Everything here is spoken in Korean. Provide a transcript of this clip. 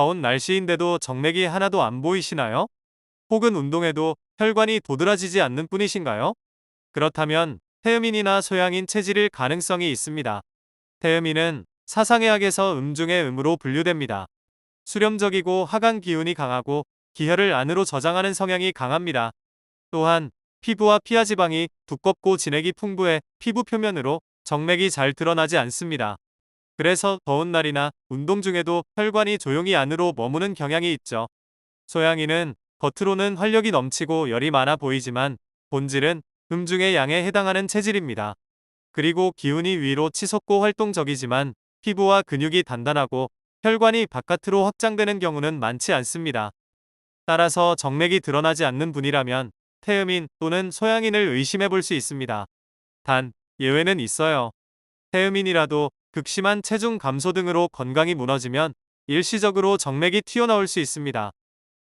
더운 날씨인데도 정맥이 하나도 안 보이시나요? 혹은 운동에도 혈관이 도드라지지 않는 뿐이신가요? 그렇다면 태음인이나 소양인 체질일 가능성이 있습니다. 태음인은 사상의학에서 음 중의 음으로 분류됩니다. 수렴적이고 하강 기운이 강하고 기혈을 안으로 저장하는 성향이 강합니다. 또한 피부와 피하 지방이 두껍고 진액이 풍부해 피부 표면으로 정맥이 잘 드러나지 않습니다. 그래서 더운 날이나 운동 중에도 혈관이 조용히 안으로 머무는 경향이 있죠. 소양인은 겉으로는 활력이 넘치고 열이 많아 보이지만 본질은 음중의 양에 해당하는 체질입니다. 그리고 기운이 위로 치솟고 활동적이지만 피부와 근육이 단단하고 혈관이 바깥으로 확장되는 경우는 많지 않습니다. 따라서 정맥이 드러나지 않는 분이라면 태음인 또는 소양인을 의심해 볼 수 있습니다. 단, 예외는 있어요. 태음인이라도 극심한 체중 감소 등으로 건강이 무너지면 일시적으로 정맥이 튀어나올 수 있습니다.